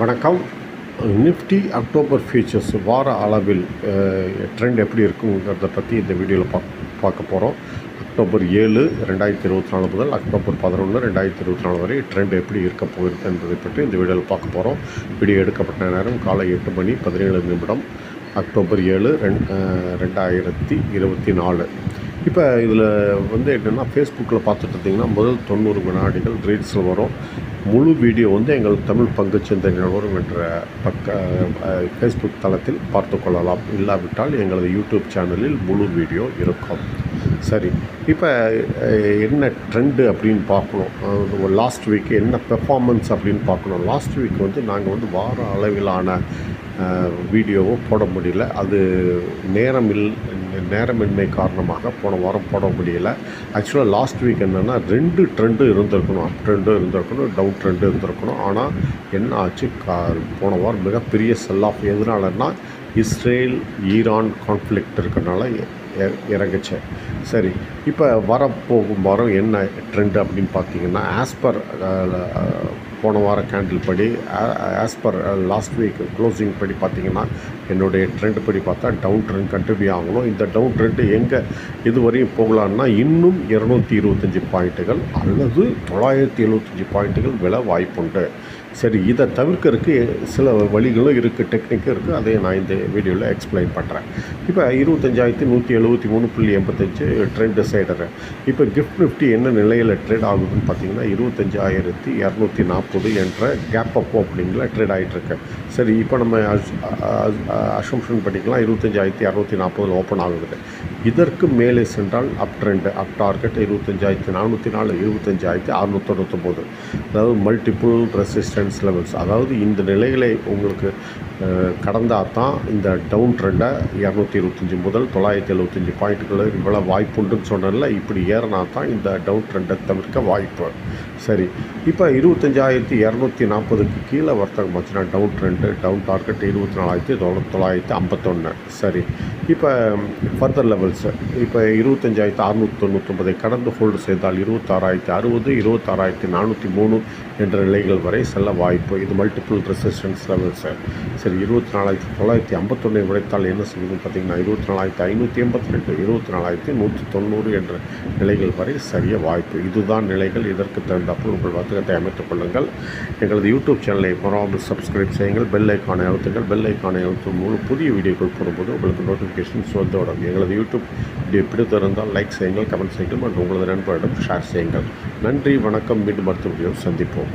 வணக்கம். Nifty October features வார அளவில் ட்ரெண்ட் எப்படி இருக்குங்கிறத பற்றி இந்த வீடியோவில் பார்க்க பார்க்க போகிறோம் அக்டோபர் ஏழு ரெண்டாயிரத்தி இருபத்தி நாலு முதல் அக்டோபர் பதினொன்று ரெண்டாயிரத்தி இருபத்தி நாலு வரை ட்ரெண்ட் எப்படி இருக்க போகிறது என்பதை பற்றி இந்த வீடியோவில் பார்க்க போகிறோம் வீடியோ எடுக்கப்பட்ட நேரம் காலை எட்டு மணி பதினேழு நிமிடம். அக்டோபர் ஏழு ரெண் ரெண்டாயிரத்தி இருபத்தி நாலு இப்போ இதில் வந்து என்னென்னா ஃபேஸ்புக்கில் பார்த்துட்டு இருந்தீங்கன்னா முதல் தொண்ணூறு வினாடிகள் ரீல்ஸில் வரும். முழு வீடியோ வந்து எங்கள் தமிழ் பங்குச்சந்தை நிலவரம் என்ற பக்க ஃபேஸ்புக் தளத்தில் பார்த்து கொள்ளலாம். இல்லாவிட்டால் எங்களது யூடியூப் சேனலில் முழு வீடியோ இருக்கும். சரி. இப்போ என்ன ட்ரெண்டு அப்படின்னு பார்க்கணும். லாஸ்ட் வீக் என்ன பெர்ஃபார்மன்ஸ் அப்படின்னு பார்க்கணும். லாஸ்ட் வீக் வந்து நாங்கள் வந்து வார அளவிலான வீடியோவும் போட முடியல. அது நேரம் இல் நேரமின்மை காரணமாக போன வாரம் போட முடியல. ஆக்சுவலாக லாஸ்ட் வீக் என்னென்னா ரெண்டு ட்ரெண்டு இருந்திருக்கணும். அப் ட்ரெண்டும் இருந்திருக்கணும் டவுன் ட்ரெண்டு இருந்திருக்கணும். ஆனால் என்ன ஆச்சு? கா போன வாரம் மிகப்பெரிய செல் ஆஃப் எதனாலன்னா இஸ்ரேல் ஈரான் கான்ஃப்ளிக்ட் இருக்கிறனால இ- இறங்குச்சு. சரி இப்போ வரப்போகும் வாரம் என்ன ட்ரெண்ட் அப்படின்னு பார்த்தீங்கன்னா ஆஸ்பர் போன வார கேண்டில் படி as per last week closing படி பார்த்தீங்கன்னா என்னுடைய ட்ரெண்ட் படி பார்த்தா டவுன் ட்ரெண்ட் கண்டினியூ ஆகணும். இந்த டவுன் ட்ரெண்டு எங்கே இதுவரையும் போகலான்னா இன்னும் இரநூத்தி இருபத்தஞ்சி பாயிண்ட்டுகள் அல்லது தொள்ளாயிரத்தி எழுபத்தஞ்சி பாயிண்ட்டுகள் வில வாய்ப்புண்டு. சரி இதை தவிர்க்கறதுக்கு சில வழிகளும் இருக்குது டெக்னிக்கும் இருக்குது அதை நான் இந்த வீடியோவில் எக்ஸ்பிளைன் பண்ணுறேன் இப்போ இருபத்தஞ்சாயிரத்தி நூற்றி எழுபத்தி மூணு புள்ளி எண்பத்தஞ்சு ட்ரெண்ட் டிசைடரு இப்போ கிஃப்ட் நிஃப்டி என்ன நிலையில் ட்ரேட் ஆகுதுன்னு பார்த்தீங்கன்னா இருபத்தஞ்சாயிரத்தி இரநூத்தி நாற்பது என்ற கேப் அப் ஓப்பனிங்கில் ட்ரேட் ஆகிட்டுருக்கு சரி இப்போ நம்ம அசம்ஷன் பண்ணிக்கலாம். இருபத்தஞ்சாயிரத்தி இரநூத்தி நாற்பதில் ஓப்பன் ஆகுது. இதற்கு மேலே சென்றால் அப் ட்ரெண்டு அப் டார்கெட் இருபத்தஞ்சாயிரத்தி நானூற்றி நாலு இருபத்தஞ்சாயிரத்தி அறுநூற்றி தொண்ணூத்தொம்போது அதாவது மல்டிபிள் ரெசிஸ்டன்ஸ் லெவல்ஸ் அதாவது இந்த நிலைகளை உங்களுக்கு கடந்தால் தான் இந்த டவுன் ட்ரெண்டை இரநூத்தி இருபத்தஞ்சி முதல் தொள்ளாயிரத்தி எழுபத்தஞ்சி பாயிண்ட்டுகள் இவ்வளோ வாய்ப்புண்டுன்னு சொன்னதில்ல இப்படி ஏறினா தான் இந்த டவுன் ட்ரெண்டை தவிர்க்க வாய்ப்பு. சரி இப்போ இருபத்தஞ்சாயிரத்தி இரநூத்தி நாற்பதுக்கு கீழே வர்த்தகம் ஆச்சுன்னா டவுன் ட்ரெண்டு டவுன் டார்கெட் இருபத்தி நாலாயிரத்தி தொள்ளாயிரத்தி ஐம்பத்தொன்று சரி இப்போ ஃபர்தர் லெவல்ஸு இப்போ இருபத்தஞ்சாயிரத்தி அறுநூற்றி தொண்ணூற்றொம்பதை கடந்து ஹோல்டு செய்தால் இருபத்தாறாயிரத்தி அறுபது இருபத்தாறாயிரத்தி நானூற்றி மூணு என்ற நிலைகள் வரை செல்ல வாய்ப்பு. இது மல்டிபிள் ரெசிஸ்டன்ஸ் லெவல்ஸு சரி இருபத்தி நாலாயிரத்தி தொள்ளாயிரத்தி ஐம்பத்தொன்னை உழைத்தால் என்ன செய்யணும் பார்த்தீங்கன்னா இருபத்தி நாலாயிரத்தி ஐநூற்றி எண்பத்தி ரெண்டு இருபத்தி நாலாயிரத்தி நூற்றி தொண்ணூறு என்ற நிலைகள் வரை சரிய வாய்ப்பு. இதுதான் நிலைகள். இதற்கு தகுந்தாப்புல் உங்கள் வர்த்தகத்தை அமைத்துக் கொள்ளுங்கள். எங்களது யூடியூப் சேனலை மறவாமல் சப்ஸ்கிரைப் செய்யுங்கள். பெல் ஐக்கானை அழுத்துங்கள். பெல் ஐக்கானை அழுத்தும் மூலம் புதிய வீடியோக்கள் போடும்போது உங்களுக்கு நோட்டிஃபிகேஷன்ஸ் வந்துவிடும் எங்களது யூடியூப் வீடியோ பிடித்திருந்தால் லைக் செய்யுங்கள் கமெண்ட் செய்யுங்கள் மற்றும் உங்களது நண்பரிடம் ஷேர் செய்யுங்கள். நன்றி வணக்கம். மீண்டும் மருத்துவ சந்திப்போம்.